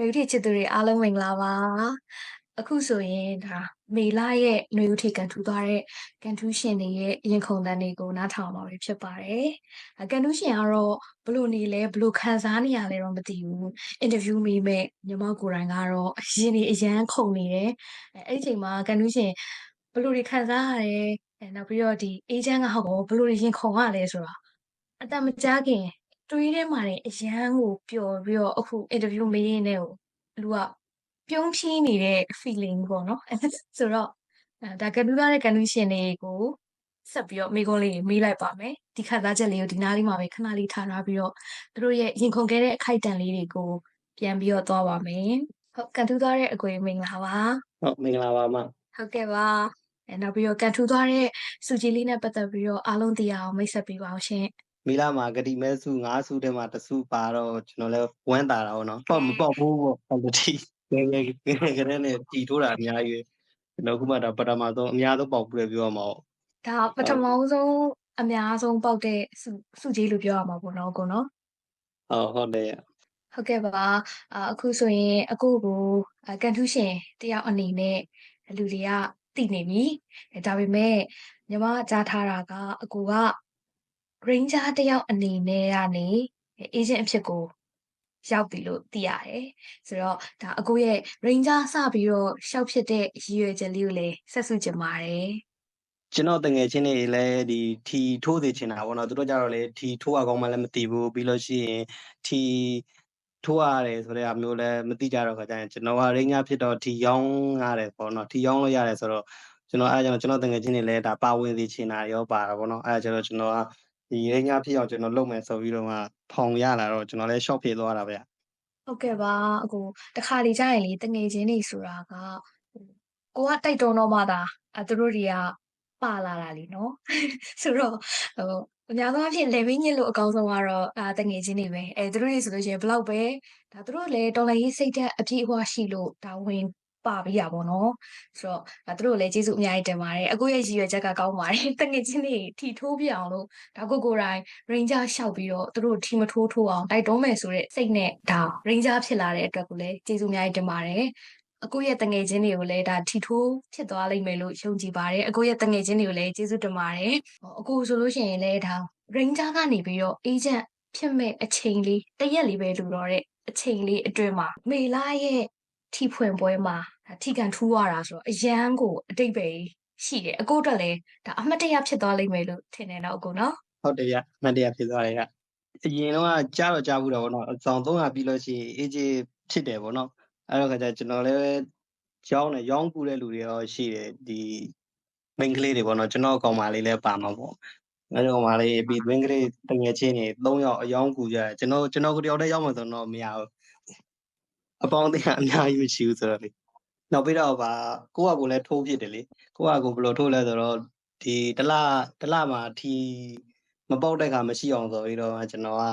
နွေဦးထီချစ်သူတွေအားလုံးမင်္ဂလာပါအခုဆိုရင်ဒါမေလရဲ့နွေဦးထီကန်ထူသွားတဲ့ကန်ထူးရှင်တွေရဲ့ရင်ခုန်တန်းတွေကိုနားထောင်ပါပဲဖြစ်ပါတယ်ကန်ထူးရှင်ကတော့ဘလို့နေလဲဘလို့ခံစားနေရလဲတော့မသိဘူးအင်တာဗျူးမေးမဲ့ညီမကိုယ်တိုင်ကတော့အရင်နေအရန်ခုန်နေတယ်အဲ့ဒီချိန်မှာကန်ထူးရှင်ဘလို့တွေခံစားရတယ်နောက်ပြီးတော့ဒီအေဂျင့်ကဟောဘလို့တွေရင်ခုန်ရလဲဆိုတော့အတမကြခင် တွေးထဲမှာနေအရန်ကိုပျော်ပြီးတော့အခုအင်တာဗျူးမေးရင်းနဲ့ကိုလူကပြုံးဖြီးနေတဲ့ feeling ပေါ့နော်ဆိုတော့ဒါကနူးသားတဲ့ကနူးရှင်တွေကိုဆက်ပြီးတော့မိကုန်းလေးမေးလိုက်ပါမယ်ဒီခါသားချက်လေးကိုဒီနားလေးမှာပဲခဏလေးထားထားပြီးတော့သူတို့ရဲ့ရင်ခုန်ခဲ့တဲ့အခိုက်အတန့်လေးတွေကိုပြန်ပြီးတော့သွားပါမယ်ဟုတ်ကန်ထူးသွားတဲ့အကိုမင်္ဂလာပါဟုတ်မင်္ဂလာပါမဟုတ်ကဲ့ပါအဲနောက်ပြီးတော့ကန်ထူးသွားတဲ့စုကြီးလေးနဲ့ပတ်သက်ပြီးတော့အားလုံးသိရအောင်မိတ်ဆက်ပေးပါအောင်ရှင် မီလာမှာဂတိမဲစု၅စုထဲမှာတစ်စုပါတော့ကျွန်တော်လည်းဝမ်းသာတာပေါ့နော်ပေါ့မပေါ့ဘူးပေါ့ဟိုတီငယ်ငယ်ငယ်ငယ်နဲ့တီထိုးတာအများကြီးကျွန်တော်ခုမှဒါပထမဆုံးအများဆုံးပေါက်ပြီးပြောမှာပေါ့ဒါပထမဆုံးအများဆုံးပေါက်တဲ့စုစုကြီးလို့ပြောရမှာပေါ့နော်ကိုနော်ဟုတ်ဟုတ်တယ်ဟုတ်ကဲ့ပါအခုဆိုရင်အခုကိုကန်ထူးရှင်တယောက်အနေနဲ့လူတွေကတည်နေပြီဒါပေမဲ့ညီမကြားထားတာကအကူက ranger တယောက်အနေနဲ့ကနေ agent အဖြစ်ကိုရောက်ပြီလို့သိရတယ်ဆိုတော့ဒါအကိုရဲ့ ranger စပြီးတော့ရှောက်ဖြစ်တဲ့ရည်ရွယ်ချက်လေးကိုလည်းဆက်စုချင်ပါတယ်ကျွန်တော်တငယ်ချင်းတွေလည်းဒီထီထိုးစေချင်တာပေါ့နော်သူတို့ကြတော့လေထီထိုးရကောင်းမှလည်းမသိဘူးပြီးလို့ရှိရင်ထီထိုးရတယ်ဆိုတဲ့အမျိုးလည်းမသိကြတော့ခါကျရင်ကျွန်တော်ကရင်းညာဖြစ်တော့ထီရောင်းရတယ်ပေါ့နော်ထီရောင်းလို့ရတယ်ဆိုတော့ကျွန်တော်အဲကျွန်တော်ကျွန်တော်တငယ်ချင်းတွေလည်းဒါပါဝင်စေချင်တာရောပါတာပေါ့နော်အဲကျွန်တော်ကျွန်တော်က ဒီရင်းညာဖြစ်အောင်ကျွန်တော်လုပ်မယ်ဆိုပြီးတော့မှဖောင်ရလာတော့ကျွန်တော်လည်း shop ဖြစ်သွားတာဗျဟုတ်ကဲ့ပါအကိုတခါလေကြာရင်လေတငယ်ချင်းတွေဆိုတာကကိုကတိုက်တွန်းတော့မှသာအဲသူတို့တွေကပါလာတာလीနော်ဆိုတော့ဟိုအများသောအားဖြင့် level ညစ်လို့အကောင်းဆုံးကတော့အာတငယ်ချင်းတွေပဲအဲသူတို့တွေဆိုလို့ရှိရင်ဘလောက်ပဲဒါသူတို့လည်းတော်လည်းရေးစိတ်သက်အပြည့်အဝရှိလို့ဒါဝင် ပါပြီးရပါတော့ဆိုတော့ဒါသူတို့လည်းကျေးဇူးအများကြီးတင်ပါတယ်အခုရဲ့ရည်ရွယ်ချက်ကကောင်းပါတယ်တငယ်ချင်းတွေထီထိုးပြအောင်လို့ဒါကိုကိုယ်တိုင် ranger ရှောက်ပြီးတော့သူတို့ထီမထိုးထိုးအောင်တိုက်တွန်းမယ်ဆိုတဲ့စိတ်နဲ့ဒါ ranger ဖြစ်လာတဲ့အတွက်ကိုလည်းကျေးဇူးအများကြီးတင်ပါတယ်အကိုရဲ့တငယ်ချင်းတွေကိုလည်းဒါထီထိုးဖြစ်သွားလိမ့်မယ်လို့ယုံကြည်ပါတယ်အကိုရဲ့တငယ်ချင်းတွေကိုလည်းကျေးဇူးတင်ပါတယ်အကိုဆိုလို့ရှိရင်လည်းဒါ ranger ကနေပြီးတော့ agent ဖြစ်မဲ့အချိန်လေးတရက်လေးပဲလိုတော့တဲ့အချိန်လေးအတွင်းမှာမေလာရဲ့ ထီဖွင့်ပွဲမှာထီကန်ထူးရတာဆိုတော့အရန်ကိုအတိတ်ပဲရှိတယ်အကိုအတွက်လည်းဒါအမှတ်တရဖြစ်သွားလိမ့်မယ်လို့ထင်တယ်တော့အကိုနော်ဟုတ်တယ်ရမတ်တရားဖြစ်သွားတယ်ကအရင်တော့ကြားတော့ကြားဘူးတော့ဗောနော်အဆောင်300ပြီးလို့ရှိရင် AJ ဖြစ်တယ်ဗောနော်အဲ့တော့ခါကျကျွန်တော်လည်းရောင်းတယ်ရောင်းကူတဲ့လူတွေရောရှိတယ်ဒီမိန်းကလေးတွေဗောနော်ကျွန်တော်ကောင်မလေးလည်းပါမှာဗောအဲ့တော့ကောင်မလေးပြီးမိန်းကလေးတငယ်ချင်းတွေ3ယောက်အယောင်းကူကြတယ်ကျွန်တော်ကျွန်တော်ကိုတယောက်တည်းရောက်မှဆိုတော့မရဘူး အပေါင်းအသင်းအများကြီးမရှိဘူးဆိုတော့လေနောက်ပြီးတော့ဗာကိုကကိုလည်းထိုးဖြစ်တယ်လေကိုကကိုဘယ်လိုထိုးလဲဆိုတော့ဒီတလတလမှာထီမပေါက်တဲ့ခါမရှိအောင်ဆိုပြီးတော့ကျွန်တော်က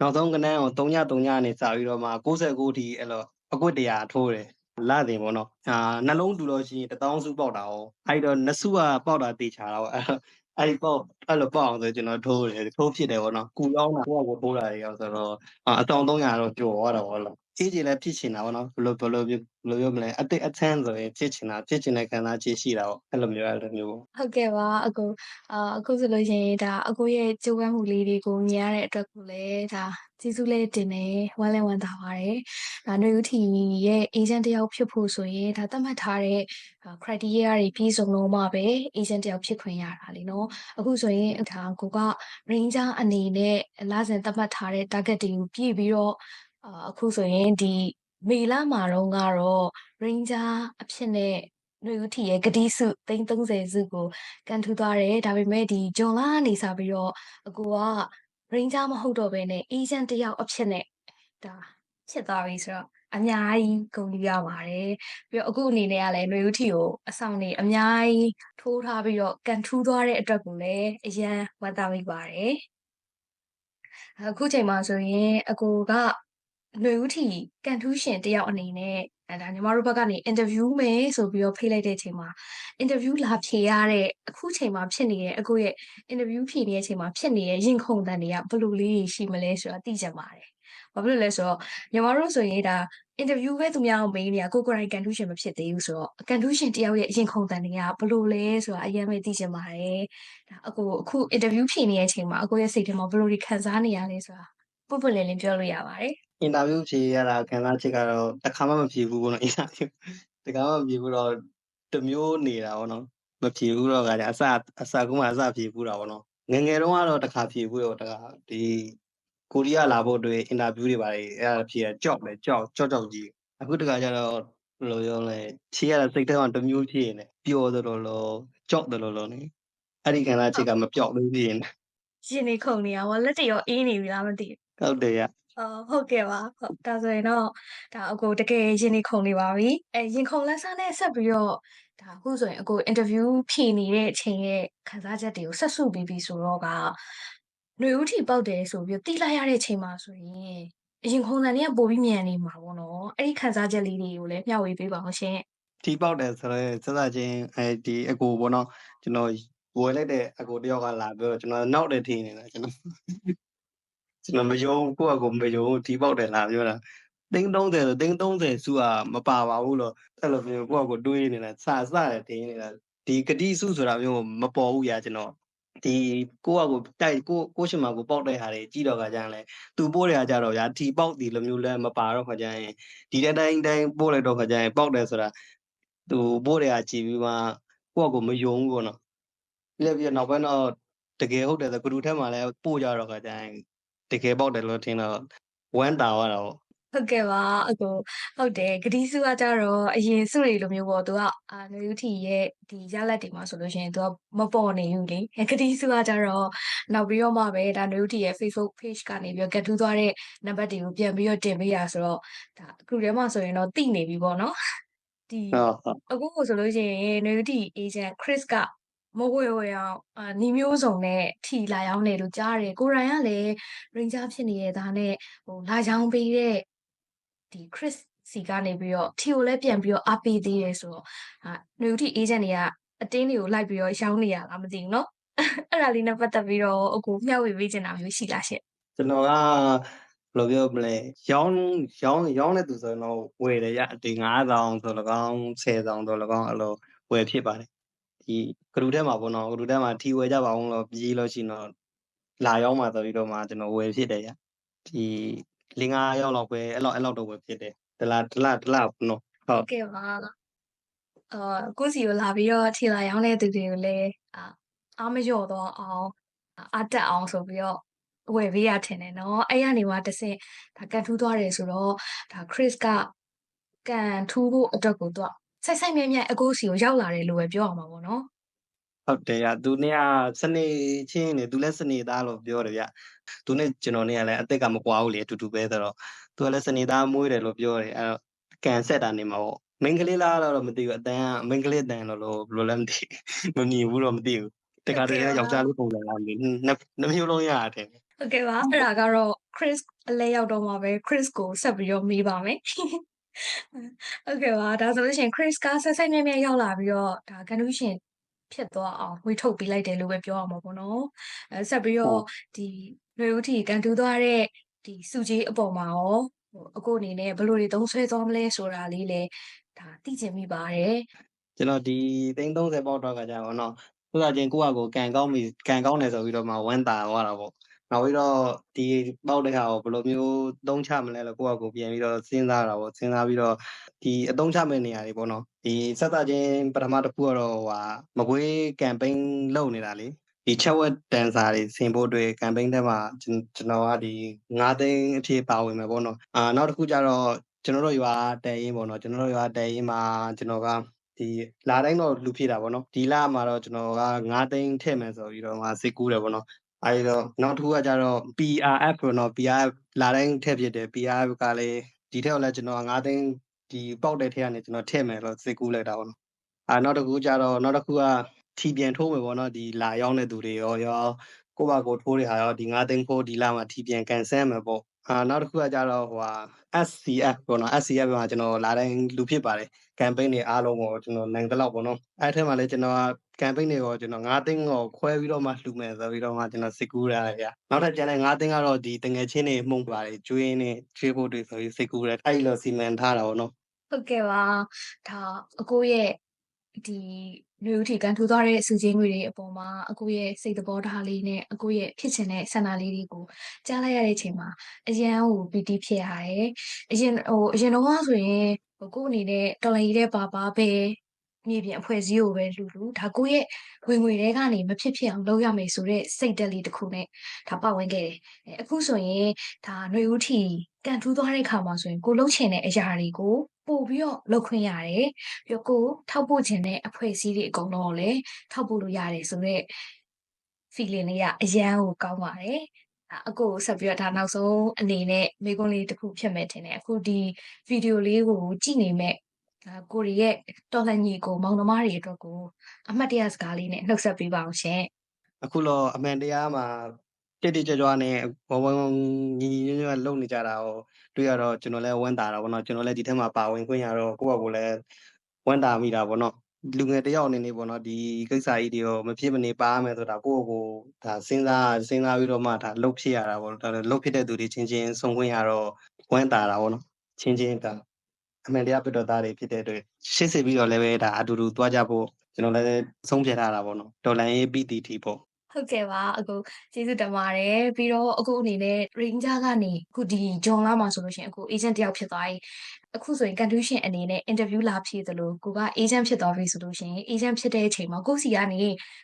နောက်ဆုံးကနန်းကို3ည3ညနေစပြီးတော့မှ69ထီအဲ့လိုအကွက်တရာထိုးတယ်လာတယ်ပေါ့နော်အာနှလုံးတူလို့ရှိရင်1000စုပေါက်တာ哦အဲ့တော့နှစ်စုကပေါက်တာတေချာတော့အဲ့အဲ့ဒီပေါက်အဲ့လိုပေါက်အောင်ဆိုကျွန်တော်ထိုးတယ်ထိုးဖြစ်တယ်ပေါ့နော်ကူလောင်းတာကိုကကိုထိုးတာရောဆိုတော့အတောင်300တော့ကြော်သွားတာပေါ့လို့ အေးကြီးလည်းဖြစ်ချင်တာပေါ့နော်ဘယ်လိုဘယ်လိုဘယ်လိုပြောမလဲအတိတ်အချမ်းဆိုရင်ဖြစ်ချင်တာဖြစ်ချင်တဲ့ခံစားချက်ရှိတာပေါ့အဲ့လိုမျိုးအဲ့လိုမျိုးပေါ့ဟုတ်ကဲ့ပါအကိုအာအခုဆိုလို့ရှိရင်ဒါအကိုရဲ့ကြိုးပမ်းမှုလေးတွေကိုမြင်ရတဲ့အတွက်ကိုလည်းဒါကျေးဇူးလေးတင်တယ်ဝမ်းလည်းဝမ်းသာပါတယ်ဒါຫນွေဦးထီရဲ့ agent တယောက်ဖြစ်ဖို့ဆိုရင်ဒါသတ်မှတ်ထားတဲ့ criteria တွေပြည့်စုံလို့မှပဲ agent တယောက်ဖြစ်ခွင့်ရတာလीနော်အခုဆိုရင်ဒါကိုက ranger အနေနဲ့လစဉ်သတ်မှတ်ထားတဲ့ target တွေကိုပြည့်ပြီးတော့ အာအခုဆိုရင်ဒီမေလမှာတော့ကတော့ ranger အဖြစ်နဲ့နှွေဦးထီရဲ့ဂတိစု330စုကိုကန်ထူသွားတယ်ဒါပေမဲ့ဒီဂျွန်လာကနေစပြီးတော့အကူက ranger မဟုတ်တော့ဘဲနဲ့ agent တယောက်အဖြစ်နဲ့ဒါဖြစ်သွားပြီဆိုတော့အများကြီးဂုဏ်ယူရပါတယ်ပြီးတော့အခုအနေနဲ့ကလည်းနှွေဦးထီကိုအဆောင်နေအများကြီးထိုးထားပြီးတော့ကန်ထူးသွားတဲ့အတွက်ကိုလည်းအရန်ဝမ်းသာမိပါတယ်အခုချိန်မှာဆိုရင်အကူက နှွေဦးထီကန်ထူးရှင်တယောက်အနေနဲ့အဲဒါညီမတို့ဘက်ကနေ interview မယ်ဆိုပြီးတော့ဖိတ်လိုက်တဲ့အချိန်မှာ interview လာဖြေရတဲ့အခုချိန်မှာဖြစ်နေတဲ့အခုရဲ့ interview ဖြေနေတဲ့အချိန်မှာဖြစ်နေတဲ့ရင်ခုန်တန်တွေကဘယ်လိုလေးရှိမလဲဆိုတာသိကြပါတယ်ဘာဖြစ်လို့လဲဆိုတော့ညီမတို့ဆိုရင်ဒါအင်တာဗျူးပဲသူများကိုမေးနေတာကိုကိုယ်တိုင်ကန်ထူးရှင်မဖြစ်သေးဘူးဆိုတော့ကန်ထူးရှင်တယောက်ရဲ့အရင်ခုန်တန်တွေကဘယ်လိုလဲဆိုတာအရင်ပဲသိချင်ပါတယ်ဒါအကိုအခုအင်တာဗျူးဖြေနေတဲ့အချိန်မှာအကိုရဲ့စိတ်ထဲမှာဘယ်လိုတွေခံစားနေရလဲဆိုတာပွတ်ပွတ်လင်းလင်းပြောလို့ရပါတယ် အင်တာဗျူးဖြေရတာခံစားချက်ကတော့တစ်ခါမှမဖြေဘူးပေါ့နော်အင်တာဗျူးတစ်ခါမှမဖြေဘူးတော့တစ်မျိုးနေတာပေါ့နော်မဖြေဘူးတော့ကကြအစအစကုန်းမှာအစဖြေဘူးတာပေါ့နော်ငယ်ငယ်တုန်းကတော့တစ်ခါဖြေဘူးတော့တစ်ခါဒီကိုရီးယားလာဖို့အတွက်အင်တာဗျူးတွေပါတယ်အဲ့ဒါဖြေရကြောက်တယ်ကြောက်ကြောက်ကြောက်ကြီးအခုတခါကျတော့ဘယ်လိုပြောလဲဖြေရတဲ့စိတ်ထဲမှာတစ်မျိုးဖြစ်နေပျော်တယ်လို့လို့ကြောက်တယ်လို့လို့နေအဲ့ဒီခံစားချက်ကမပြောက်သေးဘူးရင်ရင်နေခုန်နေရပါလက်တရောအေးနေပြီလားမသိဘူးဟုတ်တယ်ရ အော်ဟုတ်ကဲ့ပါဟုတ်ဒါဆိုရင်တော့ဒါအကိုတကယ်ရင်နေခုန်နေပါပြီအဲရင်ခုန်လက်စားနဲ့ဆက်ပြီးတော့ဒါအခုဆိုရင်အကိုအင်တာဗျူးဖြေနေတဲ့အချိန်ရဲ့ခံစားချက်တွေကိုဆက်စုပြီးပြီဆိုတော့ကຫນွေဦးထီပေါက်တယ်ဆိုပြီးတိလိုက်ရတဲ့အချိန်မှာဆိုရင်အရင်ခုန်တန်တွေကပိုပြီးမြန်နေမှာပေါ့နော်အဲ့ဒီခံစားချက်လေးတွေကိုလည်းမျှဝေပေးပါအောင်ရှင်တီပေါက်တယ်ဆိုတော့စစချင်းအဲဒီအကိုပေါ့နော်ကျွန်တော်ဝယ်လိုက်တဲ့အကိုတယောက်ကလာပြောတော့ကျွန်တော်နောက်တယ်ထင်နေတာကျွန်တော် ကျွန်တော်မယုံကိုယ့်အကိုမယုံတီပေါက်တယ်လာပြောတာတင်း30ဆိုတင်း30စုကမပါပါဘူးလို့အဲ့လိုမျိုးကိုယ့်အကိုတွေးနေတာစစတယ်ထင်နေတာဒီဂတိစုဆိုတာမျိုးမပေါ်ဘူးရာကျွန်တော်ဒီကိုယ့်အကိုတိုက်ကိုကိုရှင်မကိုပေါက်တဲ့ဟာတွေကြည့်တော့ကကြရင်လေသူပို့တဲ့ဟာကြတော့ဗျာထီပေါက်ဒီလိုမျိုးလဲမပါတော့ခါကြရင်ဒီတဲ့တိုင်းတိုင်းပို့လိုက်တော့ခါကြရင်ပေါက်တယ်ဆိုတာသူပို့တယ်အကြည့်ပြီးမှကိုယ့်အကိုမယုံဘူးပေါ့နော်ပြီးလည်းပြီးတော့နောက်ပိုင်းတော့တကယ်ဟုတ်တယ်ဆိုဂရုထဲမှာလည်းပို့ကြတော့ခါကျရင် တကယ်ပေါက်တယ်လို့ထင်တော့ဝမ်းတာသွားတာပေါ့ဟုတ်ကဲ့ပါအကိုဟုတ်တယ်ဂတိစုကကြတော့အရင်စုတွေလိုမျိုးပေါ့သူကအာနွေဦးထီရဲ့ဒီရလက်တွေမှာဆိုလို့ရှိရင်သူကမပေါ်နေဘူးလေအဲဂတိစုကကြတော့နောက်ပြီးတော့မှပဲဒါနွေဦးထီရဲ့ Facebook page ကနေပြီးတော့ကတ်ထူးသွားတဲ့နံပါတ်တွေကိုပြန်ပြီးတော့တင်ပေးရဆိုတော့ဒါအခုထဲမှာဆိုရင်တော့တိနေပြီပေါ့နော်ဒီဟုတ်ဟုတ်အခုကိုဆိုလို့ရှိရင်နွေဦးထီ agent Chris က မဝေဝေအောင်အာနီမျိုးစုံနဲ့ထီလာရောက်နေလို့ကြားတယ်ကိုရိုင်းကလည်း ranger ဖြစ်နေတဲ့ဒါနဲ့ဟိုလာရောင်းပေးတဲ့ဒီ Chris စီကနေပြီးတော့ထီကိုလည်းပြန်ပြီးတော့အားပေးသေးတယ်ဆိုတော့ဟာနွေဦးထီ agent တွေကအတင်းတွေကိုလိုက်ပြီးတော့ရောင်းနေရလားမသိဘူးเนาะအဲ့ဒါလေးနဲ့ပတ်သက်ပြီးတော့အကိုမျှဝေပေးချင်တာမျိုးရှိလားရှင့် ကျွန်တော်ကဘယ်လိုပြောမလဲရောင်းရောင်းရောင်းတဲ့သူဆိုရင်တော့ဝယ်တယ်ရဒီ9000ဆိုလကောင်း10000ဆိုလကောင်းအဲ့လိုဝယ်ဖြစ်ပါတယ် ဒီဂရုထဲမှာပေါ့နော်ဂရုထဲမှာထီဝယ်ကြပါအောင်လို့ပြေးလို့ရှိရင်တော့လာရောက်မှာဆိုပြီးတော့မှကျွန်တော်ဝယ်ဖြစ်တယ်ရဒီလင်း9ရောက်လောက်ပဲအဲ့လောက်အဲ့လောက်တော့ဝယ်ဖြစ်တယ်တလားတလားတလားပေါ့နော်ဟုတ်ကဲ့ပါအာကိုယ့်စီကိုလာပြီးတော့ထီလာရောင်းတဲ့သူတွေကိုလည်းအာအားမလျော့တော့အောင်အားတက်အောင်ဆိုပြီးတော့ဝယ်ပေးရထင်တယ်နော်အဲ့ရနေမှာတစ်ဆင့်ဒါကန်ထူးသွားတယ်ဆိုတော့ဒါ Chris ကကန်ထူးဖို့အတွက်ကိုသူက စိုက်စိုက်မြဲမြဲအကိုစီကိုရောက်လာတယ်လို့ပဲပြောအောင်ပါပေါ့နော်ဟုတ်တယ်ရသူနဲ့ကစနေချင်းနေသူလည်းစနေသားလို့ပြောတယ်ဗျသူနဲ့ကျွန်တော်နဲ့ကလည်းအသက်ကမကွာဘူးလေအတူတူပဲဆိုတော့သူကလည်းစနေသားမွေးတယ်လို့ပြောတယ်အဲ့တော့ကန်ဆက်တာနေမှာပေါ့မင်္ဂလေးလားတော့မသိဘူးအတန်းကမင်္ဂလေးတန်လို့လို့ဘယ်လိုလဲမသိမမြင်ဘူးတော့မသိဘူးတခါတည်းယောက်ျားလေးပုံစံလားမသိနှစ်မျိုးလုံးရတယ်ဟုတ်ကဲ့ပါအဲ့ဒါကတော့ Chris အလဲရောက်တော့မှာပဲ Chris ကိုဆက်ပြီးတော့မေးပါမယ် ဟုတ်ကဲ့ပါဒါဆိုလို့ရှိရင် Chris ကဆက်ဆက်မြဲမြဲရောက်လာပြီးတော့ဒါကန်ထူးရှင်ဖြစ်သွားအောင်ဝေထုတ်ပေးလိုက်တယ်လို့ပဲပြောရမှာပေါ့နော်အဲဆက်ပြီးတော့ဒီຫນွေဦးထီကန်ထူးသွားတဲ့ဒီစုကြီးအပေါ်မှာရောဟိုအခုအနေနဲ့ဘယ်လိုတွေသုံးဆွဲသွားမလဲဆိုတာလေးလည်းဒါသိချင်မိပါတယ်ကျွန်တော်ဒီ330ပေါက်တော့ကကြာပါတော့သူကချင်းကိုယ့်အကိုကန်ကောင်းပြီကန်ကောင်းတယ်ဆိုပြီးတော့မှဝမ်းတာသွားတာပေါ့ နောက်ပြီးတော့ဒီပေါက်တဲ့ဟာကိုဘယ်လိုမျိုးသုံးချမလဲလို့ကိုယ့်အကိုပြန်ပြီးတော့စဉ်းစားတာပေါ့စဉ်းစားပြီးတော့ဒီအသုံးချမဲ့နေရာတွေပေါ့နော်ဒီဆက်စချင်းပထမတစ်ခုကတော့ဟိုဟာမကွေးကမ်ပိန်းလုပ်နေတာလေဒီချက်ဝက်တန်စာတွေဆင်ဖို့အတွက်ကမ်ပိန်းထဲမှာကျွန်ကျွန်တော်ကဒီ9သိန်းအဖြစ်ပါဝင်မယ်ပေါ့နော်အာနောက်တစ်ခုကျတော့ကျွန်တော်တို့ရွာတဲရင်ပေါ့နော်ကျွန်တော်တို့ရွာတဲရင်မှာကျွန်တော်ကဒီလာတိုင်းတော့လူဖြစ်တာပေါ့နော်ဒီလမှာတော့ကျွန်တော်က9သိန်းထည့်မယ်ဆိုပြီးတော့ငါစစ်ကူးတယ်ပေါ့နော် အဲဒီတော့နောက်တစ်ခုကကျတော့ PRF ပေါ့နော် PRF လာတိုင်းထည့်ဖြစ်တယ် PRF ကလည်းဒီထက်လည်းကျွန်တော်9သိန်းဒီပေါက်တဲ့ထက်ကနေကျွန်တော်ထည့်မယ်လို့စစ်ကူးလိုက်တာပေါ့နော်အာနောက်တစ်ခုကျတော့နောက်တစ်ခုကထီပြန်ထိုးမယ်ပေါ့နော်ဒီလာရောက်တဲ့သူတွေရောရောကိုယ့်ဘာကိုယ်ထိုးတဲ့ဟာရောဒီ9သိန်းဖိုးဒီလမှာထီပြန်ကန်ဆယ်မယ်ပေါ့ အာနောက်တစ်ခုကကြတော့ဟိုဟာ SCF ပေါ့နော် SCF မှာကျွန်တော်လာတိုင်းလူဖြစ်ပါတယ် campaign တွေအားလုံးကိုကျွန်တော်နိုင်တဲ့လောက်ပေါ့နော်အဲ့ထက်မှလည်းကျွန်တော်က campaign တွေကိုကျွန်တော်9သိန်းကိုခွဲပြီးတော့မှလှူမယ်ဆိုပြီးတော့မှကျွန်တော်စိတ်ကူးရတယ်ဗျနောက်ထပ်ကျန်တဲ့9သိန်းကတော့ဒီတငယ်ချင်းတွေမှုန့်ပါတယ်ကျွေးနေကျွေးဖို့တွေဆိုပြီးစိတ်ကူးတယ်အဲ့လိုစီမံထားတာပေါ့နော်ဟုတ်ကဲ့ပါဒါအကိုရဲ့ဒီ လူဦးထီကန်ထူသွားတဲ့စူချင်းငွေတွေအပေါ်မှာအကိုရဲ့စိတ်သဘောထားလေးနဲ့အကိုရဲ့ဖြစ်ချင်တဲ့ဆန္ဒလေးတွေကိုကြားလိုက်ရတဲ့အချိန်မှာအရန်ဟိုပီတိဖြစ်ရတယ်အရင်ဟိုအရင်တော့ဆိုရင်ဟိုကို့အနေနဲ့တော်လိုင်းကြီးတဲ့ပါပါပဲ မြေပြင်အဖွဲ့အစည်းကိုပဲလူလူဒါကိုယ့်ရဲ့ဝင်ငွေတွေကနေမဖြစ်ဖြစ်အောင်လုပ်ရမယ်ဆိုတဲ့စိတ်တက်လေးတစ်ခုနဲ့ဒါပတ်ဝန်းခဲ့တယ်အဲအခုဆိုရင်ဒါຫນွေဦးထီကန်ထူးသွားတဲ့ခါမှာဆိုရင်ကိုလှုပ်ချင်တဲ့အရာတွေကိုပို့ပြီးတော့လုပ်ခွင့်ရတယ်ပြီးတော့ကိုထောက်ပို့ခြင်းတဲ့အဖွဲ့အစည်းတွေအကုန်လုံးကိုလည်းထောက်ပို့လို့ရတယ်ဆိုတော့ feeling လေးကအရန်ကိုကောင်းပါတယ်အအကိုဆက်ပြီးတော့ဒါနောက်ဆုံးအနေနဲ့မိကုန်းလေးတစ်ခုဖြစ်မဲ့တင်တယ်အခုဒီဗီဒီယိုလေးကိုကြည့်နေမဲ့ ဒါကိုရီရဲ့တော်လှန်ညီကိုမောင်နှမတွေအတွက်ကိုအမှတ်တရစကားလေးနဲ့နှုတ်ဆက်ပေးပါအောင်ရှင်အခုတော့အမှန်တရားမှာတိတိကျကျနဲ့ဝဝညီညီညွတ်ညွတ်လုပ်နေကြတာကိုတွေ့ရတော့ကျွန်တော်လည်းဝမ်းသာတာပေါ့နော်ကျွန်တော်လည်းဒီထက်မှာပါဝင်ခွင့်ရတော့ကိုယ့်ဘက်ကိုလည်းဝမ်းသာမိတာပေါ့နော်လူငယ်တယောက်အနေနဲ့ပေါ့နော်ဒီကိစ္စကြီးတွေကိုမဖြစ်မနေပါရမယ်ဆိုတာကိုယ့်ကိုယ်ဒါစဉ်းစားစဉ်းစားပြီးတော့မှဒါလှုပ်ဖြစ်ရတာပေါ့ဒါလှုပ်ဖြစ်တဲ့သူတွေချင်းချင်းဆုံခွင့်ရတော့ဝမ်းသာတာပေါ့နော်ချင်းချင်းဒါ အမှန်တရားပြတ်တော်သားတွေဖြစ်တဲ့အတွက်ရှေ့စစ်ပြီးတော့လည်းပဲဒါအတူတူသွားကြဖို့ကျွန်တော်လည်းဆုံးဖြတ်ထားတာပေါ့နော်တော်လန်ရေး PTT ပေါ့ ဟုတ်ကဲ့ပါအခုကျေးဇူးတင်ပါတယ်ပြီးတော့အခုအနေနဲ့ Ranger ကနေအခုဒီ John လာမှာဆိုလို့ရှိရင်အခု agent တယောက်ဖြစ်သွားပြီအခုဆိုရင် condition အနေနဲ့ interview လာဖြည့်သလိုကိုက agent ဖြစ်သွားပြီဆိုလို့ရှိရင် agent ဖြစ်တဲ့အချိန်မှာကိုယ့်စီကနေ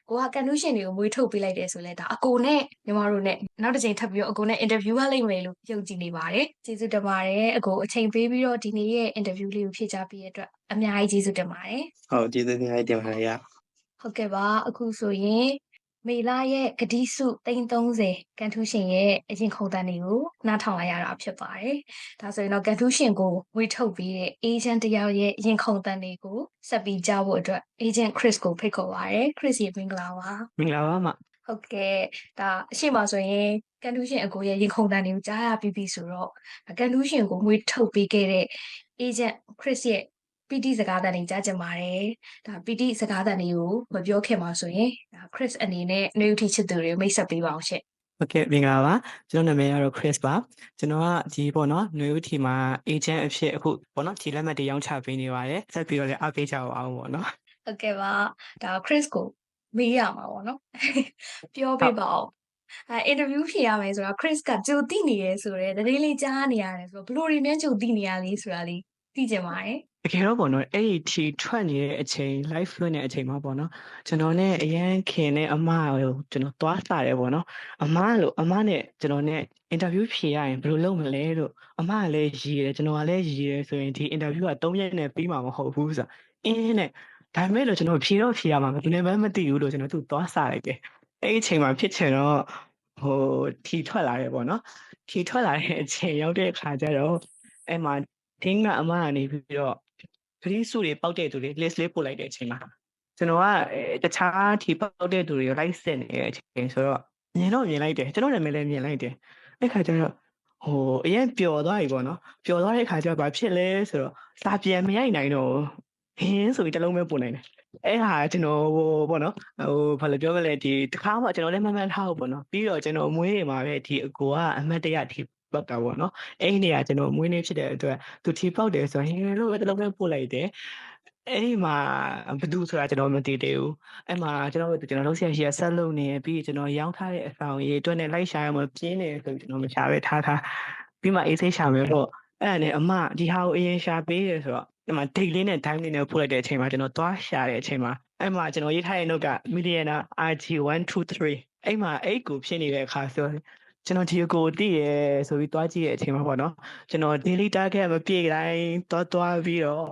ကိုက condition တွေကိုမွေးထုတ်ပေးလိုက်တယ်ဆိုလဲဒါအကိုနဲ့ညီမတို့နဲ့နောက်တစ်ချိန်ထပ်ပြီးတော့အကိုနဲ့ interview ရလိမ့်မယ်လို့ယုံကြည်နေပါတယ်ကျေးဇူးတင်ပါတယ်အကိုအချိန်ပေးပြီးတော့ဒီနေ့ရဲ့ interview လေးကိုဖြည့်ချပေးရတဲ့အတွက်အများကြီးကျေးဇူးတင်ပါတယ်ဟုတ်ကျေးဇူးများတင်ပါတယ်ရဟုတ်ကဲ့ပါအခုဆိုရင် မေလာရဲ့ဂတိစု330ကန်ထူးရှင်ရဲ့အရင်ခုံတန်းတွေကိုနားထောင်လိုက်ရတာဖြစ်ပါတယ်။ဒါဆိုရင်တော့ကန်ထူးရှင်ကိုဝေထုတ်ပြီးတဲ့ agent တယောက်ရဲ့အရင်ခုံတန်းတွေကိုဆက်ပြီးကြားဖို့အတွက် agent Chris ကိုဖိတ်ခေါ်ပါရယ်။ Chris ရေမင်္ဂလာပါမင်္ဂလာပါမ။ဟုတ်ကဲ့ဒါအရှိမဆိုရင်ကန်ထူးရှင်အကိုရဲ့ရင်ခုံတန်းတွေကိုကြားရပြီးပြီဆိုတော့ကန်ထူးရှင်ကိုငွေထုတ်ပေးခဲ့တဲ့ agent Chris ရဲ့ PT စကားသံတွေကြားကြပါတယ်။ဒါ PT စကားသံတွေကိုမပြောခင်ပါဆိုရင်ဒါ Chris အနေနဲ့နှွေးဦးထီချစ်သူတွေကိုမိတ်ဆက်ပေးပါအောင်ရှင့်ဟုတ်ကဲ့မင်္ဂလာပါကျွန်တော်နာမည်ကတော့ Chris ပါကျွန်တော်ကဒီပေါ့နော်ຫນွေဦးထီမှာ agent အဖြစ်အခုပေါ့နော်ဒီလက်မှတ်တွေရောင်းချပေးနေပါတယ်ဆက်ပြီးတော့လည်းအားပေးကြအောင်ပေါ့နော်။ဟုတ်ကဲ့ပါ။ဒါ Chris ကိုမေးရမှာပေါ့နော်။ပြောပေးပါအောင်။အဲ interview ဖြေရမယ်ဆိုတော့ Chris ကကြိုသိနေရဲဆိုတော့တတိလေးကြားနေရတယ်ဆိုတော့ဘလို့တွေနဲ့ကြိုသိနေရလဲဆိုတာလေးသိကြပါတယ် တကယ်တော့ပေါ့နော်အဲ့ဒီထီထွက်နေတဲ့အချိန် live လွှင့်တဲ့အချိန်မှာပေါ့နော်ကျွန်တော်နဲ့အရန်ခင်နဲ့အမကိုကျွန်တော်သွားစားတယ်ပေါ့နော်အမလို့အမနဲ့ကျွန်တော်နဲ့ interview ဖြေရရင်ဘယ်လိုလုပ်မလဲလို့အမကလည်းရည်တယ်ကျွန်တော်ကလည်းရည်တယ်ဆိုရင်ဒီ interview က3ရက်နဲ့ပြီးမှာမဟုတ်ဘူးဆိုတာအင်းနဲ့ဒါပေမဲ့လို့ကျွန်တော်ဖြေတော့ဖြေရမှာဘယ်သူနဲ့မှမသိဘူးလို့ကျွန်တော်သူ့သွားစားလိုက်တယ်အဲ့ဒီအချိန်မှာဖြစ်ချင်တော့ဟိုထီထွက်လာတယ်ပေါ့နော်ထီထွက်လာတဲ့အချိန်ရောက်တဲ့အခါကျတော့အဲ့မှာတင်းကအမကနေပြီးတော့ ဂရီးစုတွေပောက်တဲ့သူတွေ list လေးပို့လိုက်တဲ့အချိန်မှာကျွန်တော်ကအဲတခြားထီပောက်တဲ့သူတွေကို like ဆက်နေတဲ့အချိန်ဆိုတော့မြင်တော့မြင်လိုက်တယ်ကျွန်တော်နာမည်လည်းမြင်လိုက်တယ်အဲ့ခါကျတော့ဟိုအရင်ပျော်သွားပြီပေါ့နော်ပျော်သွားတဲ့ခါကျတော့ဘာဖြစ်လဲဆိုတော့စာပြန်မရိုက်နိုင်တော့ဟင်းဆိုပြီးတစ်လုံးပဲပို့နိုင်တယ်အဲ့ဟာကျွန်တော်ဟိုပေါ့နော်ဟိုဘာလို့ပြောမလဲဒီတခါမှကျွန်တော်လည်းမမှန်ထားဘူးပေါ့နော်ပြီးတော့ကျွန်တော်အမွေးတွေမှာပဲဒီအကိုကအမတ်တရထီ ပောက်တာပေါ့နော်အဲ့ဒီနေရာကျွန်တော်အမွေးနေဖြစ်တဲ့အတွက်သူထီပောက်တယ်ဆိုရင်ဟင်းလို့ပဲတစ်လုံးပဲပို့လိုက်တယ်အဲ့ဒီမှာဘယ်သူဆိုတာကျွန်တော်မသိသေးဘူးအဲ့မှာကျွန်တော်ကျွန်တော်လုံးဆရာရှိရဆက်လုပ်နေပြီးကျွန်တော်ရောင်းထားတဲ့အဆောင်ရေးအတွက်နဲ့လိုက်ရှာရမှာပြင်းနေဆိုပြီးကျွန်တော်မရှာပဲထားထားပြီးမှအေးစိတ်ရှာမယ်ပေါ့အဲ့ဒါနဲ့အမဒီဟာကိုအရင်ရှာပေးတယ်ဆိုတော့ဒီမှာ date လေးနဲ့ time လေးနဲ့ပို့လိုက်တဲ့အချိန်မှာကျွန်တော်သွားရှာတဲ့အချိန်မှာအဲ့မှာကျွန်တော်ရေးထားတဲ့ note က millionaire RG123 အဲ့မှာအဲ့ကိုဖြစ်နေတဲ့အခါဆို ကျွန်တော်ဒီကိုတည်ရဲဆိုပြီးသွားကြည့်တဲ့အချိန်မှာပေါ့နော်ကျွန်တော် daily target မပြည့်တိုင်းသွားသွားပြီးတော့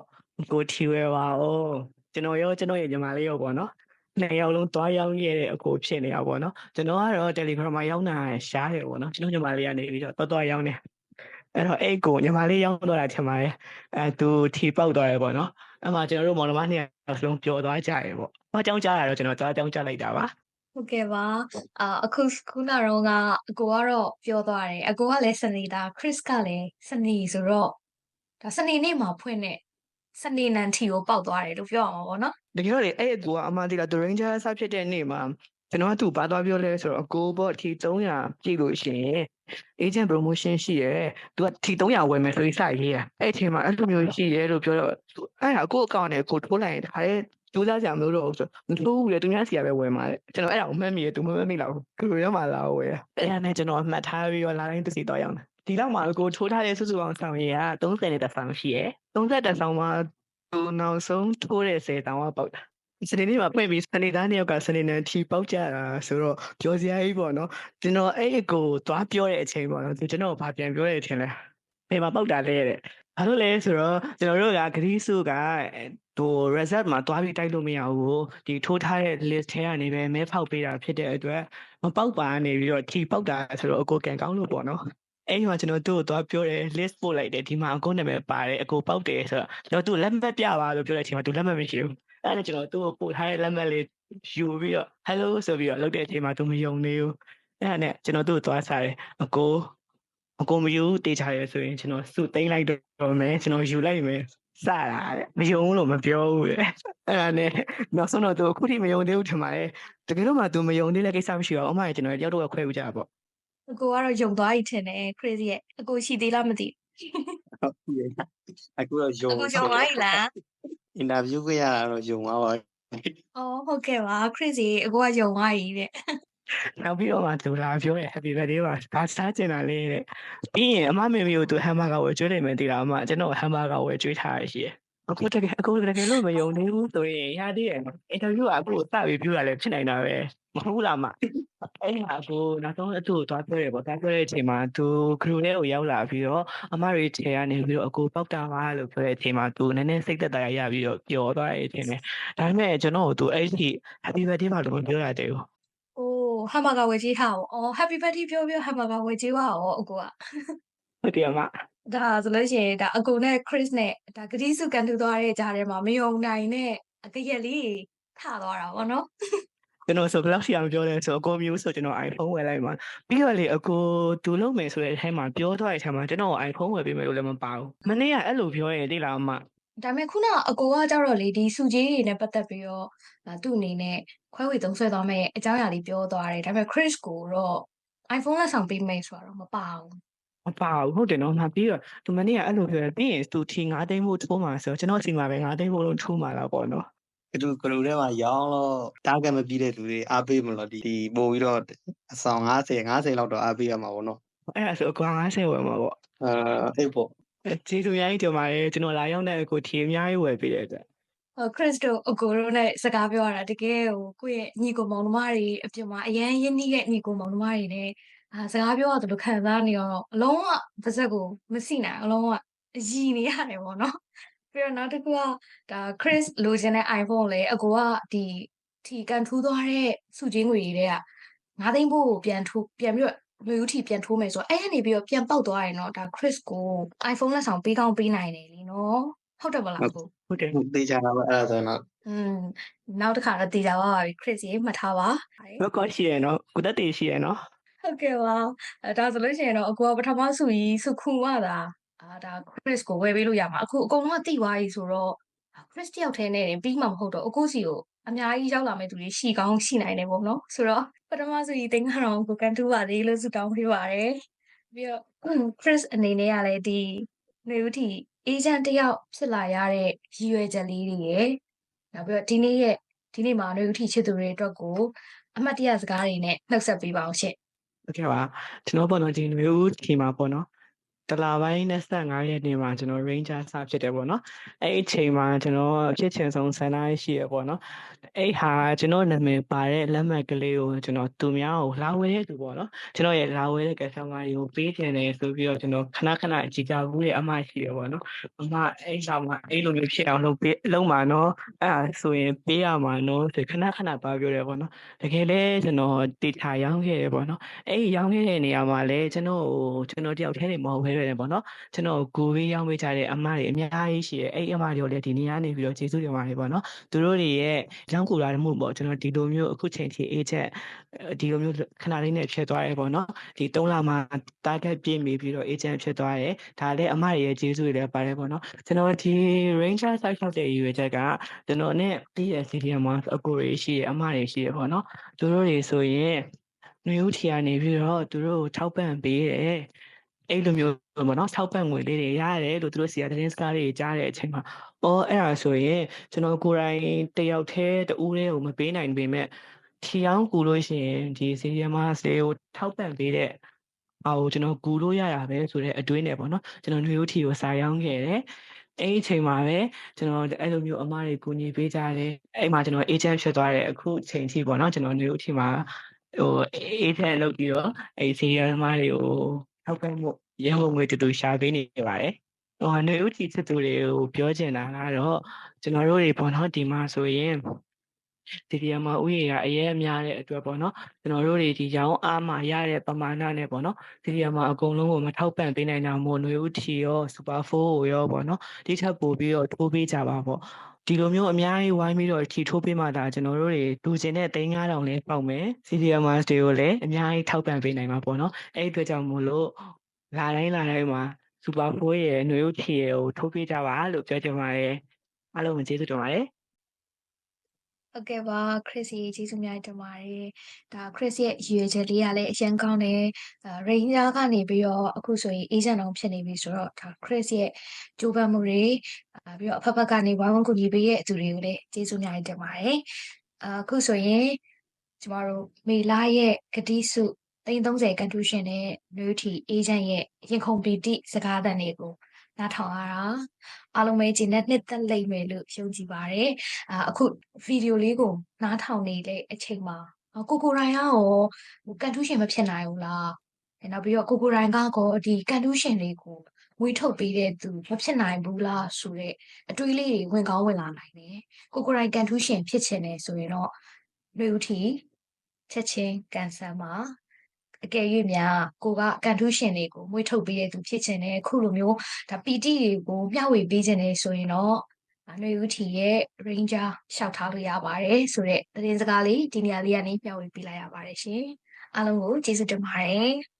ကိုထီဝဲပါဦးကျွန်တော်ရောကျွန်တော်ရဲ့ညီမလေးရောပေါ့နော်နှစ်ယောက်လုံးသွားရောက်ခဲ့တဲ့အကိုဖြစ်နေတာပေါ့နော်ကျွန်တော်ကတော့ Telegram မှာရောက်တာရှားတယ်ပေါ့နော်ကျွန်တော်ညီမလေးကနေပြီးတော့သွားသွားရောက်နေအဲ့တော့အဲ့ကိုညီမလေးရောက်တော့တာထင်ပါတယ်အဲသူထီပေါက်သွားတယ်ပေါ့နော်အဲ့မှာကျွန်တော်တို့မောင်နှမနှစ်ယောက်လုံးပျော်သွားကြရပေါ့။အကြောင်းကြားတာတော့ကျွန်တော်သွားအကြောင်းကြားလိုက်တာပါ ဟုတ်ကဲ့ပါအာအခုခုနတော့ကအကိုကတော့ပြောသွားတယ်အကိုကလည်းစနေတာခရစ်ကလည်းစနေဆိုတော့ဒါစနေနေ့မှာဖွင့်တဲ့စနေနန်ထီကိုပောက်သွားတယ်လို့ပြောရမှာပေါ့နော်တကယ်တော့လေအဲ့အကူကအမှန်တကယ် The Ranger စဖြစ်တဲ့နေ့မှာကျွန်တော်ကသူ့ဘာသွားပြောလဲဆိုတော့အကိုပေါ့ထီ300ပြည့်လို့ရှိရင် agent promotion ရှိရယ်သူကထီ300ဝယ်မယ်ဆိုပြီးစရေးရအဲ့အချိန်မှာအဲ့လိုမျိုးရှိရဲလို့ပြောတော့အဲ့ဒါအကိုအကောင့်နဲ့ကိုထိုးလိုက်ရင်ဒါလည်း ကြိုးစားကြမလို့တော့ဆိုမထိုးဘူးလေသူများစီကပဲဝယ်မှာလေကျွန်တော်အဲ့ဒါကိုမှတ်မိရသူမမှတ်မိတော့ဘူးကိုရောမှလာဝယ်အဲ့ဒါနဲ့ကျွန်တော်မှတ်ထားပြီးတော့လာတိုင်းသူစီတော့ရောက်တယ်ဒီလောက်မှာကိုထိုးထားတဲ့စုစုပေါင်းဆောင်ရည်က30နဲ့တစ်ဆောင်ရှိရယ်30တက်ဆောင်မှာသူနောက်ဆုံးထိုးတဲ့10တောင်ကပေါက်တာစနေနေ့မှာပြင်ပြီးစနေသားနှစ်ယောက်ကစနေနေ့ထီပေါက်ကြတာဆိုတော့ပြောစရာကြီးပေါ့နော်ကျွန်တော်အဲ့အကိုသွားပြောတဲ့အချိန်ပေါ့နော်သူကျွန်တော်ကိုဗာပြန်ပြောရထင်လဲဘယ်မှာပေါက်တာလဲတဲ့ဘာလို့လဲဆိုတော့ကျွန်တော်တို့ကဂရီးစုက ဟို reset မှာသွားပြီးတိုက်လို့မရဘူးဒီထိုးထားတဲ့ list ထဲကနေပဲမဲဖောက်ပေးတာဖြစ်တဲ့အတွက်မပေါက်ပါနေပြီးတော့ထီပေါက်တာဆိုတော့အကိုကန်ကောင်းလို့ပေါ့နော်အဲ့ဒီမှာကျွန်တော်သူ့ကိုသွားပြောတယ် list ပို့လိုက်တယ်ဒီမှာအကိုနာမည်ပါတယ်အကိုပေါက်တယ်ဆိုတော့ကျွန်တော်သူ့လက်မှတ်ပြပါလို့ပြောတဲ့အချိန်မှာသူလက်မှတ်မရှိဘူးအဲ့ဒါနဲ့ကျွန်တော်သူ့ကိုပို့ထားတဲ့လက်မှတ်လေးယူပြီးတော့ hello ဆိုပြီးတော့လုပ်တဲ့အချိန်မှာသူမယုံနေဘူးအဲ့ဒါနဲ့ကျွန်တော်သူ့ကိုသွားစားတယ်အကိုအကိုမယူတေးချရဲဆိုရင်ကျွန်တော်စုသိမ့်လိုက်တော့မယ်ကျွန်တော်ယူလိုက်မယ် စတာတဲ့မယုံလို့မပြောဘူးတဲ့အဲ့ဒါနဲ့နောက်ဆုံးတော့သူအခုထိမယုံသေးဘူးထင်ပါတယ်တကယ်လို့မှသူမယုံသေးတဲ့ကိစ္စမရှိတော့အမရကျွန်တော်တယောက်တော့ခွဲဦးကြတာပေါ့အကိုကတော့ယုံသွားပြီထင်တယ် crazy ရဲ့အကိုရှိသေးလားမသိဟုတ်ပြီအခုတော့ယုံဘူးအကိုယုံသွားပြီလားအင်တာဗျူးခွင့်ရတာတော့ယုံသွားပါပြီအော်ဟုတ်ကဲ့ပါ crazy အကိုကယုံသွားပြီတဲ့ နောက်ပြီးတော့မှသူလာပြောတယ် happy birthday ပါဒါစားကျင်တာလေးတဲ့ပြီးရင်အမမေမေကိုသူဟမ်ဘာဂါဝယ်ကျွေးလိုက်မယ်တည်တာအမကျွန်တော်ဟမ်ဘာဂါဝယ်ကျွေးထားရရှိတယ်အခုတကယ်အခုတကယ်လို့မယုံသေးဘူးဆိုရင်ရသေးတယ်အင်တာဗျူးကအခုစပြီးပြောရလဲဖြစ်နိုင်တာပဲမဟုတ်လားမအဲ့ဟာကိုနောက်ဆုံးအတူသွားပြောရပေါ့သွားပြောတဲ့အချိန်မှာသူခရူနဲ့ကိုရောက်လာပြီးတော့အမတွေခြေကနေပြီးတော့အကိုပောက်တာပါလို့ပြောတဲ့အချိန်မှာသူနည်းနည်းစိတ်သက်သာရပြီးတော့ပျော်သွားတဲ့အချိန်ပဲဒါပေမဲ့ကျွန်တော်တို့သူအဲ့ဒီ happy birthday ပါလို့မပြောရသေးဘူးအိုး ဟမ်ဘာဂါဝယ်ကြီးထားအောင်အော် happy birthday ပြောပြောဟမ်ဘာဂါဝယ်ကြီးပါအောင်အကိုကဟုတ်တယ်အမဒါဆိုလို့ရှိရင်ဒါအကိုနဲ့ Chris နဲ့ဒါဂတိစုကန်ထူသွားတဲ့ကြားထဲမှာမယုံနိုင်နဲ့အကရက်လေးထသွားတာပေါ့နော်ကျွန်တော်ဆိုဘယ်လောက်ရှိအောင်ပြောလဲဆိုအကိုမျိုးဆိုကျွန်တော် iPhone ဝယ်လိုက်မှာပြီးတော့လေအကိုသူလုံးမယ်ဆိုတဲ့အထဲမှာပြောသွားတဲ့အထဲမှာကျွန်တော် iPhone ဝယ်ပေးမယ်လို့လည်းမပါဘူးမနေ့ကအဲ့လိုပြောရင်သိလားအမ ဒါပေမဲ့ခုနကအကိုကကြောက်တော့လေဒီစုကြီးတွေနဲ့ပတ်သက်ပြီးတော့ဒါသူ့အနေနဲ့ခွဲဝေသုံးဆွဲသွားမယ်အကြောင်းအရာလေးပြောသွားတယ်ဒါပေမဲ့ Chris ကိုတော့ iPhone လက်ဆောင်ပေးမယ်ဆိုတော့မပါဘူးမပါဘူးဟုတ်တယ်နော်မပြီးတော့သူမနေ့ကအဲ့လိုပြောတယ်ပြီးရင်သူထီ9သိန်းဖို့ထိုးမှာဆိုတော့ကျွန်တော်စီမှာပဲ9သိန်းဖို့လုံးထိုးမှာလားပေါ့နော်ကတူကလူထဲမှာရောင်းတော့တားကမပြီးတဲ့လူတွေအားပေးမလို့ဒီဒီပို့ပြီးတော့အဆောင်90 90လောက်တော့အားပေးရမှာပေါ့နော်အဲ့ဒါဆိုအကွာ90ဝယ်မှာပေါ့အဲအဲ့ပေါ့အဲ ကျေးဇူးအများကြီးတင်ပါတယ်ကျွန်တော်လာရောက်တဲ့အကိုထီအများကြီးဝယ်ပေးတဲ့အတွက်ဟို Chris တို့အကိုတို့နဲ့စကားပြောရတာတကယ်ဟိုကိုယ့်ရဲ့ညီကိုမောင်နှမတွေအပြင်မှာအရန်ရင်းနှီးတဲ့ညီကိုမောင်နှမတွေနဲ့အာစကားပြောရတယ်လို့ခံစားနေရတော့အလုံးဝပါဇက်ကိုမစိနိုင်အလုံးဝအရည်နေရတယ်ပေါ့နော်ပြီးတော့နောက်တစ်ခုကဒါ Chris လိုချင်တဲ့ iPhone လေအကိုကဒီဒီကန်ထူးသွားတဲ့စုချင်းငွေတွေက9သိန်းဖို့ကိုပြန်ထိုးပြန်ပြီးတော့ လူဦးထီပြန်ထိုးမယ်ဆိုတော့အဲ့ကနေပြီးတော့ပြန်ပေါက်သွားရင်တော့ဒါ Chris ကို iPhone လက်ဆောင်ပေးကောင်းပေးနိုင်တယ်လीနော်ဟုတ်တယ်မလားကိုဟုတ်တယ်သိကြတာပဲအဲ့ဒါဆိုရင်တော့อืมနောက်တစ်ခါတော့တည်ကြပါပါပြီ Chris ရေမှတ်ထားပါဘယ်ကောရှိရနော်ကိုတက်တေရှိရနော်ဟုတ်ကဲ့ပါအဲဒါဆိုလို့ရှိရင်တော့အကူကပထမစုကြီးစုခုမှသာအာဒါ Chris ကိုဝယ်ပေးလို့ရမှာအခုအကုန်လုံးကတိသွားပြီဆိုတော့ Chris တယောက်တည်းနဲ့တင်ပြီးမှမဟုတ်တော့အခုစီကိုအများကြီးရောက်လာမဲ့သူတွေရှိကောင်းရှိနိုင်တယ်ပေါ့နော်ဆိုတော့ပ ထမဆုံးဒီသင်္ခါတော်ကိုကန်တူပါသေးလို့ဆုတောင်းပေးပါရယ်ပြီးတော့ Chris အနေနဲ့ကလည်းဒီနေဦးတီအေဂျင့်တယောက်ဖြစ်လာရတဲ့ရည်ရွယ်ချက်လေးတွေရယ်နောက်ပြီးတော့ဒီနေ့ရဲ့ဒီနေ့မှာနေဦးတီချစ်သူတွေအတွက်ကိုအမှတ်တရစကားတွေနဲ့နှုတ်ဆက်ပေးပါအောင်ရှင့်ဟုတ်ကဲ့ပါကျွန်တော်ပေါ့နော်ဒီနေဦးတီမှာပေါ့နော် တလာပိုင်း25ရက်နေ့မှာကျွန်တော် ranger စဖြစ်တယ်ပေါ့နော်အဲ့ဒီအချိန်မှာကျွန်တော်ဖြစ်ချင်ဆုံးဆန္ဒရှိရပေါ့နော်အဲ့ဟာကျွန်တော်နာမည်ပါတဲ့လက်မှတ်ကလေးကိုကျွန်တော်သူများကိုလာဝဲတဲ့သူပေါ့နော်ကျွန်တော်ရဲ့လာဝဲတဲ့ customer တွေကိုပေးချင်တယ်ဆိုပြီးတော့ကျွန်တော်ခဏခဏကြည်ကြဘူးရဲ့အမရှိရပေါ့နော်အမအဲ့လောက်မှာအဲ့လိုမျိုးဖြစ်အောင်လုပ်ပေးလုပ်မှာနော်အဲ့ဒါဆိုရင်ပေးရမှာနော်ဆိုခဏခဏပါပြောတယ်ပေါ့နော်တကယ်လဲကျွန်တော်တေချာရောင်းခဲ့ရပေါ့နော်အဲ့ဒီရောင်းခဲ့တဲ့နေရာမှာလည်းကျွန်တော်ဟိုကျွန်တော်တယောက်တည်းနေမဟုတ်ဘဲရွယ်တယ်ပေါ့နော်ကျွန်တော်ကိုဝေးရောက်ပေးကြတဲ့အမတွေအများကြီးရှိတယ်အဲ့ဒီအမတွေကိုလည်းဒီနေ့ကနေပြီးတော့ကျေးဇူးတင်ပါတယ်ပေါ့နော်သူတို့တွေရဲ့ရောင်းကူလာမှုပေါ့ကျွန်တော်ဒီလိုမျိုးအခုချိန်ထိ agent ဒီလိုမျိုးခဏလေးနဲ့ဖြစ်သွားတယ်ပေါ့နော်ဒီ3လမှာ target ပြည့်မီပြီးတော့ agent ဖြစ်သွားတယ်ဒါလည်းအမတွေရဲ့ကျေးဇူးတွေလည်းပါတယ်ပေါ့နော်ကျွန်တော်ဒီ ranger site ဆောက်တဲ့ရည်ရွယ်ချက်ကကျွန်တော်နဲ့ပြည်ရဲ့ CDM မှာအကိုတွေရှိတယ်အမတွေရှိတယ်ပေါ့နော်သူတို့တွေဆိုရင်နွေဦးထီကနေပြီးတော့သူတို့ကိုထောက်ပံ့ပေးတယ် အဲ့လိုမျိုးပေါ့နော်၆ပတ်ငွေလေးတွေရတယ်လို့သူတို့စီကသတင်းစကားတွေကြားတဲ့အချိန်မှာအော်အဲ့ဒါဆိုရင်ကျွန်တော်ကိုယ်တိုင်တယောက်တည်းတူးတည်းကိုမပေးနိုင်ပေမဲ့ထီအောင်ကူလို့ရှိရင်ဒီစီရီယမဆေးကိုထောက်ပံ့ပေးတဲ့အာကိုကျွန်တော်ကူလို့ရတာပဲဆိုတဲ့အတွင်းနဲ့ပေါ့နော်ကျွန်တော်ညိုထီကိုစာရောင်းခဲ့တယ်အဲ့ဒီအချိန်မှာပဲကျွန်တော်အဲ့လိုမျိုးအမတွေကူညီပေးကြတယ်အဲ့မှာကျွန်တော် agent ဖြစ်သွားတယ်အခုချိန်ထိပေါ့နော်ကျွန်တော်ညိုထီမှာဟို agent လုပ်ပြီးတော့အဲ့ serial မားတွေကို ထောက်ကဲ့မှုရေဝင်ငွေတူတူရှာပေးနေပါတယ်ဟိုနေဦးတီစစ်သူတွေကိုပြောချင်တာကတော့ကျွန်တော်တို့တွေပေါ့နော်ဒီမှာဆိုရင်ဒီဒီမှာဥယေကအရေးအများတဲ့အတွက်ပေါ့နော်ကျွန်တော်တို့တွေဒီရောင်းအားမှာရတဲ့ပမာဏနဲ့ပေါ့နော်ဒီဒီမှာအကုန်လုံးကိုမထောက်ပံ့ပေးနိုင်တာမို့ຫນွေဥတီရောစူပါဖိုးရောပေါ့နော်ဒီထက်ပိုပြီးတော့ထိုးပေးကြပါပေါ့ ဒီလိုမျိုးအများကြီးဝိုင်းပြီးတော့ထီထိုးပေးမှဒါကျွန်တော်တို့တွေလူကျင်တဲ့3000လဲပေါက်မယ် CDM တွေကိုလည်းအများကြီးထောက်ပံ့ပေးနိုင်မှာပေါ့နော်အဲ့ဒီအတွက်ကြောင့်မို့လို့လာတိုင်းလာတိုင်းမှာစူပါဖိုးရဲ့ຫນွေဥတီရဲ့ကိုထိုးပေးကြပါလို့ပြောချင်ပါတယ်အားလုံးကိုကျေးဇူးတင်ပါတယ် ဟုတ်ကဲ့ပါ Chris ရေကျေးဇူးများတင်ပါတယ်ဒါ Chris ရဲ့ရည်ရွယ်ချက်လေးကလည်းအရင်ကောင်းတယ်အဲ Ranger ကနေပြီးတော့အခုဆိုရင် agent အောင်ဖြစ်နေပြီဆိုတော့ဒါ Chris ရဲ့ကြိုးပမ်းမှုတွေအာပြီးတော့အဖက်ဖက်ကနေဝိုင်းဝန်းကူညီပေးရဲ့အသူတွေကိုလည်းကျေးဇူးများတင်ပါတယ်အခုဆိုရင်ကျမတို့မေလာရဲ့ဂတိစု330 contribution နဲ့ Nuti agent ရဲ့ရင်ခုန်ပီတိစကားသံတွေကို နားထောင်ရတာအားလုံးပဲဂျင်းနဲ့နှစ်သက်လိမ့်မယ်လို့ယုံကြည်ပါတယ်အာအခုဗီဒီယိုလေးကိုနားထောင်နေတဲ့အချိန်မှာအာကိုကိုရိုင်းကရောဟိုကန်တူးရှင်မဖြစ်နိုင်ဘူးလားအဲနောက်ပြီးတော့ကိုကိုရိုင်းကကောဒီကန်တူးရှင်လေးကိုဝေးထုတ်ပေးတဲ့သူမဖြစ်နိုင်ဘူးလားဆိုတဲ့အတွေးလေးတွေဝင်ကောင်းဝင်လာနိုင်တယ်ကိုကိုရိုင်းကန်တူးရှင်ဖြစ်ချင်တယ်ဆိုရင်တော့လူဦးထီချက်ချင်းကန်ဆယ်မှာ အကယ်၍များကိုကကန်ထူးရှင်တွေကိုမွေးထုတ်ပေးတဲ့သူဖြစ်ချင်တယ်အခုလိုမျိုးဒါ PT တွေကိုမျှဝေပေးခြင်းတယ်ဆိုရင်တော့အနွေဦးထီရဲ့ Ranger ရှောက်ထားလို့ရပါတယ်ဆိုတော့သတင်းစကားလေးဒီနေရာလေးကနေမျှဝေပေးလိုက်ရပါတယ်ရှင်အားလုံးကိုကျေးဇူးတင်ပါတယ်